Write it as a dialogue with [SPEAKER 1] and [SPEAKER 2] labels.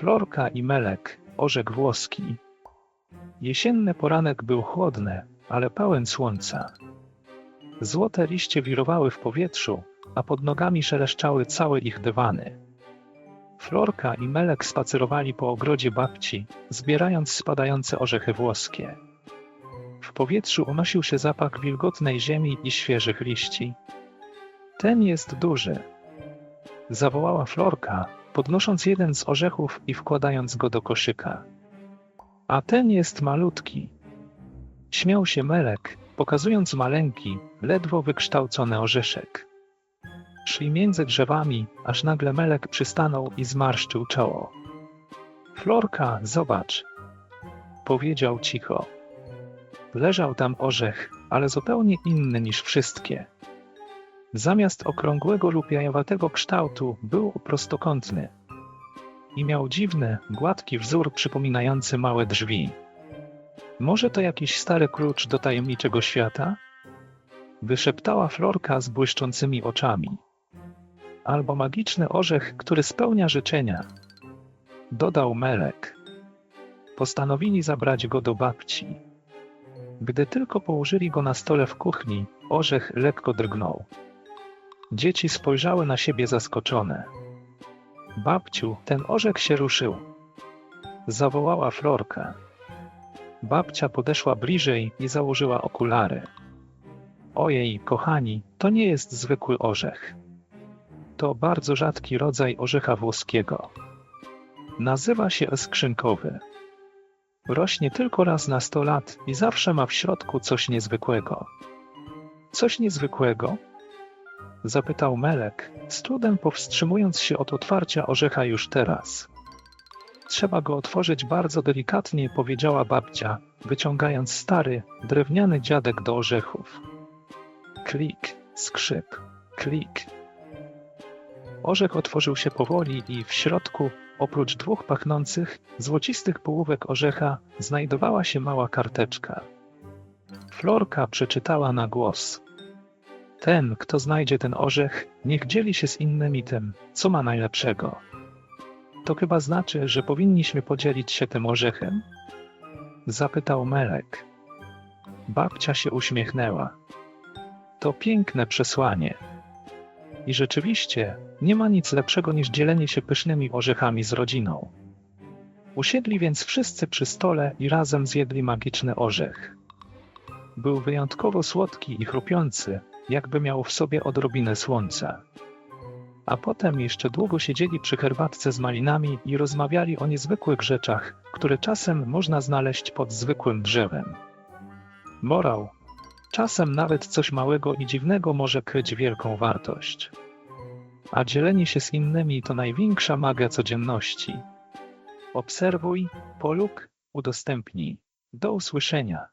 [SPEAKER 1] Florka i Melek, orzek włoski. Jesienny poranek był chłodny, ale pełen słońca. Złote liście wirowały w powietrzu, a pod nogami szeleszczały całe ich dywany. Florka i Melek spacerowali po ogrodzie babci, zbierając spadające orzechy włoskie. W powietrzu unosił się zapach wilgotnej ziemi i świeżych liści. Ten jest duży, zawołała Florka, podnosząc jeden z orzechów i wkładając go do koszyka. A ten jest malutki. Śmiał się Melek, pokazując maleńki, ledwo wykształcony orzeszek. Szli między drzewami, aż nagle Melek przystanął i zmarszczył czoło. Florka, zobacz, powiedział cicho. Leżał tam orzech, ale zupełnie inny niż wszystkie. Zamiast okrągłego lub jajowatego kształtu był prostokątny i miał dziwny, gładki wzór przypominający małe drzwi. Może to jakiś stary klucz do tajemniczego świata? Wyszeptała Florka z błyszczącymi oczami. Albo magiczny orzech, który spełnia życzenia. Dodał Melek. Postanowili zabrać go do babci. Gdy tylko położyli go na stole w kuchni, orzech lekko drgnął. Dzieci spojrzały na siebie zaskoczone. Babciu, ten orzech się ruszył. Zawołała Florka. Babcia podeszła bliżej i założyła okulary. Ojej, kochani, to nie jest zwykły orzech. To bardzo rzadki rodzaj orzecha włoskiego. Nazywa się skrzynkowy. Rośnie tylko raz na 100 lat i zawsze ma w środku coś niezwykłego. Coś niezwykłego? Zapytał Melek, z trudem powstrzymując się od otwarcia orzecha już teraz. Trzeba go otworzyć bardzo delikatnie, powiedziała babcia, wyciągając stary, drewniany dziadek do orzechów. Klik, skrzyp, klik. Orzech otworzył się powoli i w środku, oprócz dwóch pachnących, złocistych połówek orzecha, znajdowała się mała karteczka. Florka przeczytała na głos. Ten, kto znajdzie ten orzech, niech dzieli się z innymi tym, co ma najlepszego. To chyba znaczy, że powinniśmy podzielić się tym orzechem? Zapytał Melek. Babcia się uśmiechnęła. To piękne przesłanie. I rzeczywiście, nie ma nic lepszego niż dzielenie się pysznymi orzechami z rodziną. Usiedli więc wszyscy przy stole i razem zjedli magiczny orzech. Był wyjątkowo słodki i chrupiący, jakby miał w sobie odrobinę słońca. A potem jeszcze długo siedzieli przy herbatce z malinami i rozmawiali o niezwykłych rzeczach, które czasem można znaleźć pod zwykłym drzewem. Morał. Czasem nawet coś małego i dziwnego może kryć wielką wartość. A dzielenie się z innymi to największa magia codzienności. Obserwuj, polub, udostępnij. Do usłyszenia.